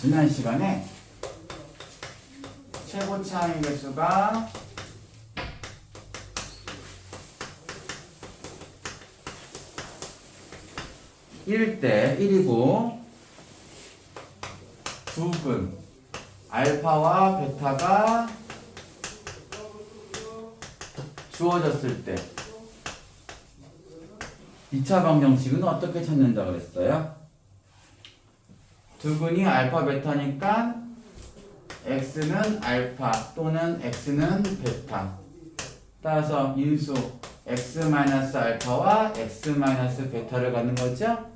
지난 시간에 최고차의 개수가 일대 1이고 두 근 알파와 베타가 주어졌을 때 2차 방정식은 어떻게 찾는다 그랬어요? 두근이 알파 베타니까 x는 알파 또는 x는 베타 따라서 인수 x 알파와 x 베타를 갖는 거죠?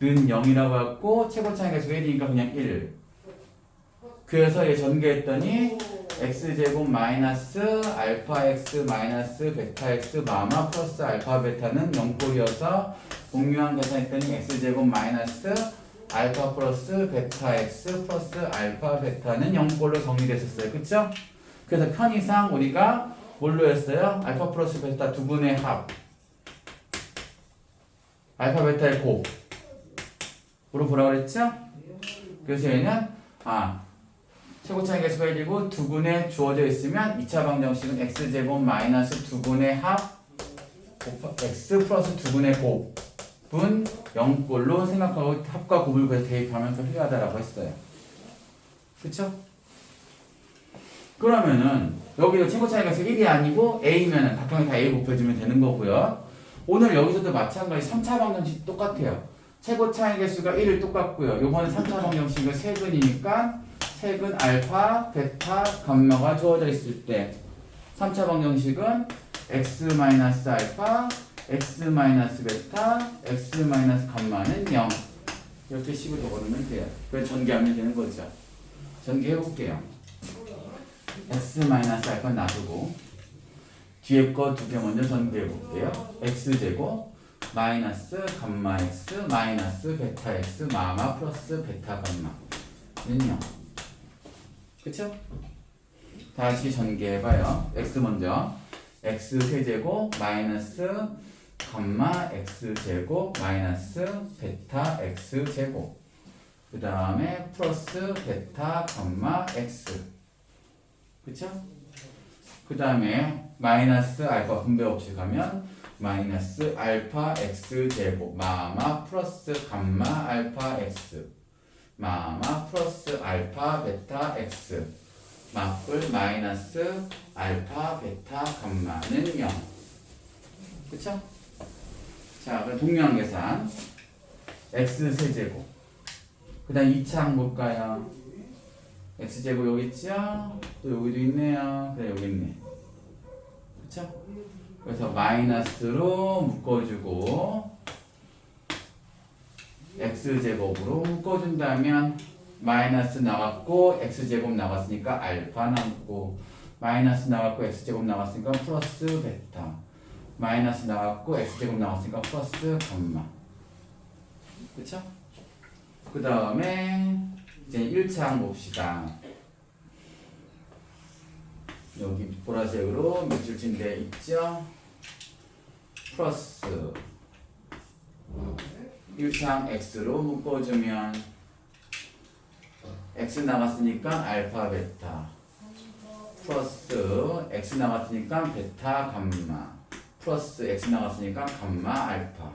는 0이라고 했고 최고차의 개수가 1이니까 그냥 1 그래서 얘 전개했더니 x제곱 마이너스 알파 x 마이너스 베타 x 마마 플러스 알파 베타는 0꼴이어서 공유한 계산했더니 x제곱 마이너스 알파 플러스 베타 x 플러스 알파 베타는 0꼴로 정리됐었어요. 그쵸? 그래서 편의상 우리가 뭘로 했어요? 알파 플러스 베타 두 분의 합 알파 베타의 곱으로 보라 그랬죠? 그래서 얘는 아 최고차의 개수가 1이고 두 분의 주어져 있으면 2차 방정식은 x제곱 마이너스 두 분의 합 x 플러스 두 분의 곱 은 0꼴로 생각하고 합과 곱을 그래서 대입하면서 필요하다라고 했어요. 그쵸? 그러면은 여기도 최고차의 개수 1이 아니고 a면은 각각에 다 a 곱해주면 되는 거고요. 오늘 여기서도 마찬가지 3차 방정식 똑같아요. 최고차의 개수가 1을 똑같고요. 요번에 3차 방정식은 세근이니까 세근 알파, 베타, 감마가 주어져 있을 때 3차 방정식은 x 알파, x 베타, x 감마는 0 이렇게 식으로 적어놓으면 돼요. 그래서 전개하면 되는 거죠. 전개해 볼게요. x 알파 놔두고 뒤에 거 두 개 먼저 전개해 볼게요. x 제곱 마이너스 감마 x 마이너스 베타 x 마마 플러스 베타 감마는 0 그쵸? 다시 전개해봐요. x 먼저. x 세제곱 마이너스 감마 x 제곱 마이너스 베타 x 제곱. 그 다음에 플러스 베타 감마 x. 그쵸? 그 다음에 마이너스 알파 분배 법칙 하면 마이너스 알파 x 제곱 마마 플러스 감마 알파 x 마마 플러스 알파 베타 x 맞불 마이너스 알파 베타 감마는 0 그쵸? 자 그럼 동료한 계산 x 세제곱 그 다음 2차 항 볼까요? x제곱 여기 있죠? 또 여기도 있네요 그래 여기 있네 그쵸? 그래서 마이너스로 묶어주고 x제곱으로 묶어준다면 마이너스 나왔고 x제곱 나왔으니까 알파 남고 마이너스 나왔고 x제곱 나왔으니까 플러스 베타 마이너스 나왔고 x제곱 나왔으니까 플러스 감마 그쵸? 그 다음에 이제 1차 항 봅시다 여기 보라색으로 돼 있죠? 플러스 1창 x로 묶어주면 x 나갔으니까 알파 베타 플러스 x 나갔으니까 베타 감마 플러스 x 나갔으니까 감마 알파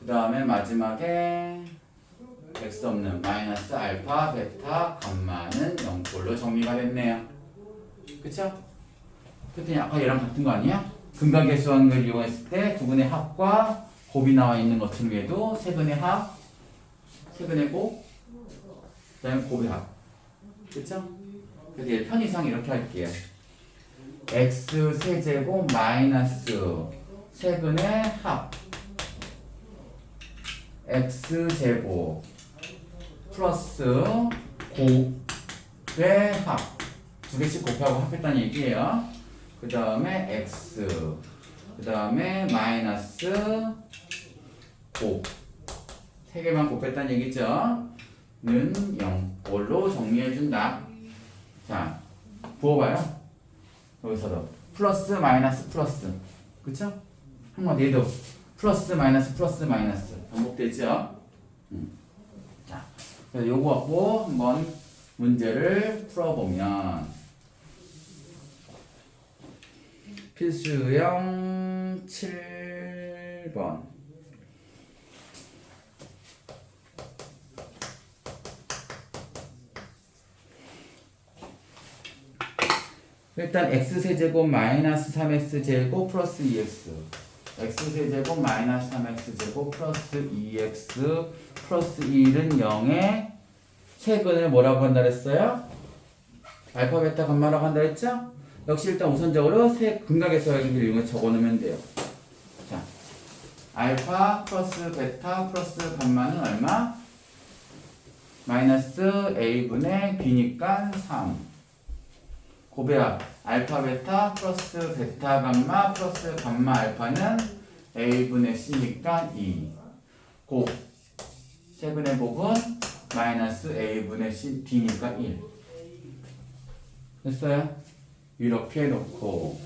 그 다음에 마지막에 x 없는 마이너스 알파 베타 감마는 0꼴로 정리가 됐네요 그쵸? 그랬더니 아까 얘랑 같은 거 아니야? 근각계수학을 이용했을 때 두 분의 합과 곱이 나와 있는 것들 외에도 세근의 합, 세근의 곱, 그 다음에 곱의 합. 그쵸? 그래서 얘 편의상 이렇게 할게요. X 세제곱 마이너스 세근의 합 x 제곱 플러스 곱의 합 두 개씩 곱하고 합했다는 얘기예요. 그 다음에 x 그 다음에 마이너스 곱. 세 개만 곱했다는 얘기죠. 는 0꼴로 정리해준다. 자, 부어봐요. 여기서도. 플러스, 마이너스, 플러스. 그쵸? 한번 얘도 플러스, 마이너스, 플러스, 마이너스. 반복되죠? 음. 자, 그래서 요거 갖고 한번 문제를 풀어보면 필수형 7번 일단 x세제곱 마이너스 3x제곱 플러스 2x x세제곱 마이너스 3x제곱 플러스 2x 플러스 1은 0에 최근을 뭐라고 한다 그랬어요? 알파 베타 감마라고 한다 그랬죠? 역시 일단 우선적으로 세 근각의 서열을 이용해 적어놓으면 돼요 자 알파 플러스 베타 플러스 감마는 얼마? 마이너스 a분의 b니까 3 고배합 알파 베타 플러스 베타 감마 플러스 감마 알파는 a분의 c니까 2. 곱 세분의 곱은 마이너스 a분의 c d니까 1. 됐어요? 이렇게 놓고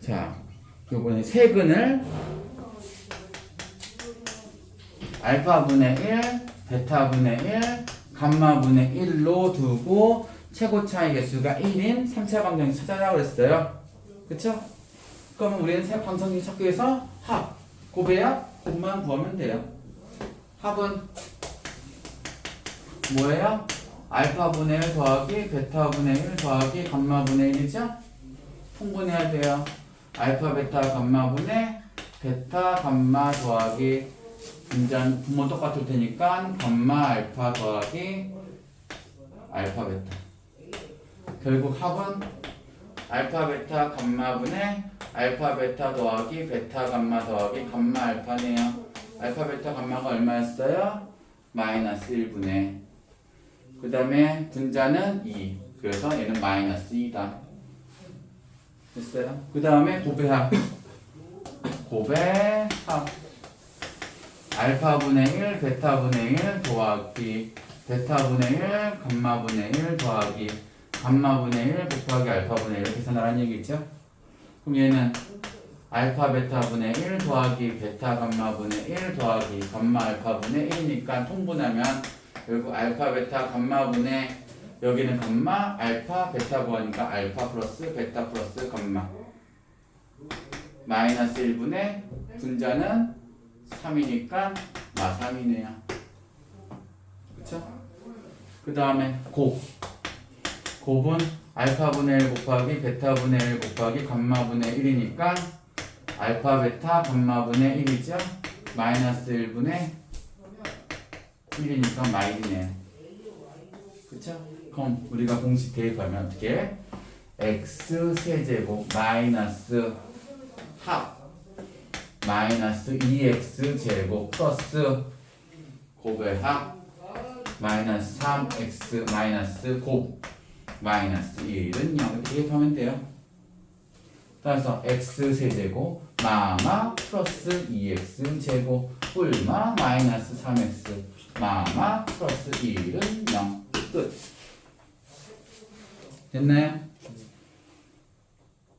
자, 요번에 세근을 알파분의 1, 베타분의 1, 감마분의 1로 두고 최고 차이 개수가 1인 3차 방정식 찾아라고 그랬어요. 그쵸? 그러면 우리는 세 방정식 찾기 위해서 합, 곱해야 곱만 구하면 돼요. 합은 뭐예요? 알파분의 1 더하기 베타분의 1 더하기 감마분의 1이죠? 통분해야 돼요. 알파, 베타, 감마분의 베타, 감마 더하기 분자는 분모 똑같을 테니까 감마 알파 더하기 알파 베타. 결국 합은 알파 베타 감마 분의 알파 베타 더하기 베타 감마 더하기 감마 알파네요. 알파 베타 감마가 얼마였어요? 마이너스 1분의. 그 다음에 분자는 2 그래서 얘는 마이너스 2다. 됐어요? 그 다음에 고배합. 고배합 알파분의 1, 베타분의 1 더하기 베타분의 1, 감마분의 1 더하기 감마분의 1 곱하기 알파분의 1 계산하라는 얘기죠. 그럼 얘는 알파 베타분의 1 더하기 베타 감마분의 1 더하기 감마 알파분의 1이니까 통분하면 결국 알파 베타 감마분의 여기는 감마 알파 베타 구하니까 알파 플러스 베타 플러스 감마 마이너스 1분의 분자는 3이니까 마3이네요. 그쵸? 그 다음에 곱. 곱은 알파분의 1 곱하기 베타분의 1 곱하기 감마분의 1이니까 알파 베타 감마분의 1이죠? 마이너스 1분의 1이니까 마이네요. 그쵸? 그럼 우리가 공식 대입하면 어떻게? x 세제곱 마이너스 합 마이너스 2x 제곱 플러스 곱의 합 마이너스 3x 마이너스 곱 마이너스 1은 0 이렇게 대입하면 돼요. 따라서 x 세제곱 마마 플러스 2x 제곱 뿔마 마이너스 3x 마마 플러스 1은 0 끝. 됐나요?